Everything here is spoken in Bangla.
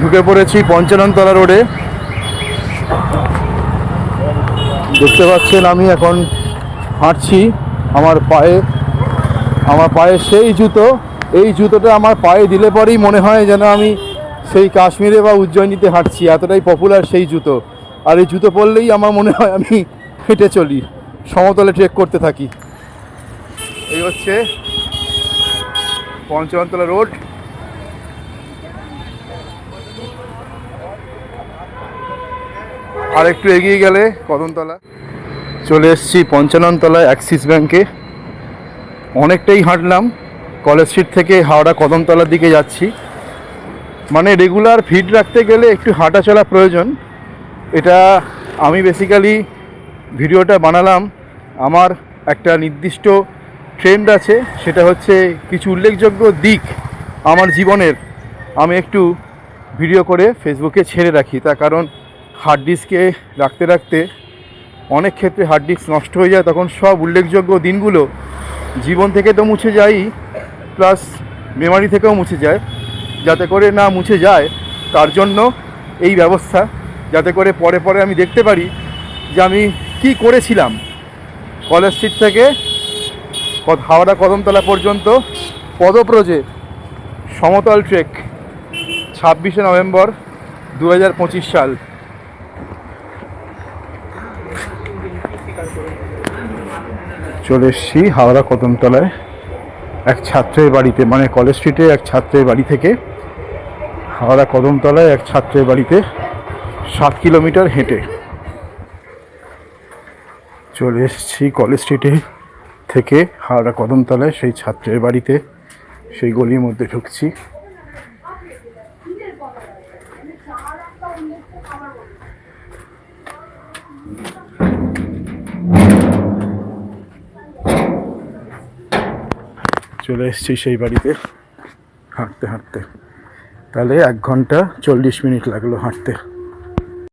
ঢুকে পড়েছি পঞ্চাননতলা রোডে। দেখতে পাচ্ছেন আমি এখন হাঁটছি, আমার পায়ে আমার পায়ে সেই জুতো, এই জুতোটা আমার পায়ে দিলে পরেই মনে হয় যেন আমি সেই কাশ্মীরে বা উজ্জয়িনীতে হাঁটছি, এতটাই পপুলার সেই জুতো। আর এই জুতো পরলেই আমার মনে হয় আমি হেঁটে চলি, সমতলে ট্রেক করতে থাকি। এই হচ্ছে পঞ্চমতলা রোড। আর একটু এগিয়ে গেলে কদমতলা। চলে এসেছি পঞ্চাননতলায় অ্যাক্সিস ব্যাংকে। অনেকটাই হাঁটলাম, কলেজ স্ট্রিট থেকে হাওড়া কদমতলার দিকে যাচ্ছি। মানে রেগুলার ফিট রাখতে গেলে একটু হাঁটা চলা প্রয়োজন। এটা আমি বেসিক্যালি ভিডিওটা বানালাম। আমার একটা নির্দিষ্ট ট্রেন্ড আছে, সেটা হচ্ছে কিছু উল্লেখযোগ্য দিক আমার জীবনের। আমি একটু ভিডিও করে ফেসবুকে ছেড়ে রাখি। তার কারণ হার্ড ডিস্কে রাখতে রাখতে অনেক ক্ষেত্রে হার্ড ডিস্ক নষ্ট হয়ে যায়, তখন সব উল্লেখযোগ্য দিনগুলো জীবন থেকে তো মুছে যায়ই প্লাস মেমারি থেকেও মুছে যায়। যাতে করে না মুছে যায়, তার জন্য এই ব্যবস্থা, যাতে করে পরে পরে আমি দেখতে পারি যে আমি কি করেছিলাম। কলেজ স্ট্রিট থেকে হাওড়া কদমতলা পর্যন্ত পদপ্রজে সমতল ট্রেক ছাব্বিশে নভেম্বর দু হাজার পঁচিশ সাল। চলে এসেছি হাওড়া কদমতলায়। এক ছাত্রের বাড়িতে মানে কলেজ স্ট্রিটে এক ছাত্রের বাড়ি থেকে। হাওড়া কদমতলায় এক ছাত্রের বাড়িতে সাত কিলোমিটার হেঁটে। চলে এসেছি কলেজ স্ট্রিটে থেকে হাওড়া কদমতলায়, সেই ছাত্রের বাড়িতে। সেই গলির মধ্যে ঢুকছি। চলে এসেছি সেই বাড়িতে। হাঁটতে হাঁটতে। তাহলে এক ঘণ্টা চল্লিশ মিনিট লাগল হাঁটতে।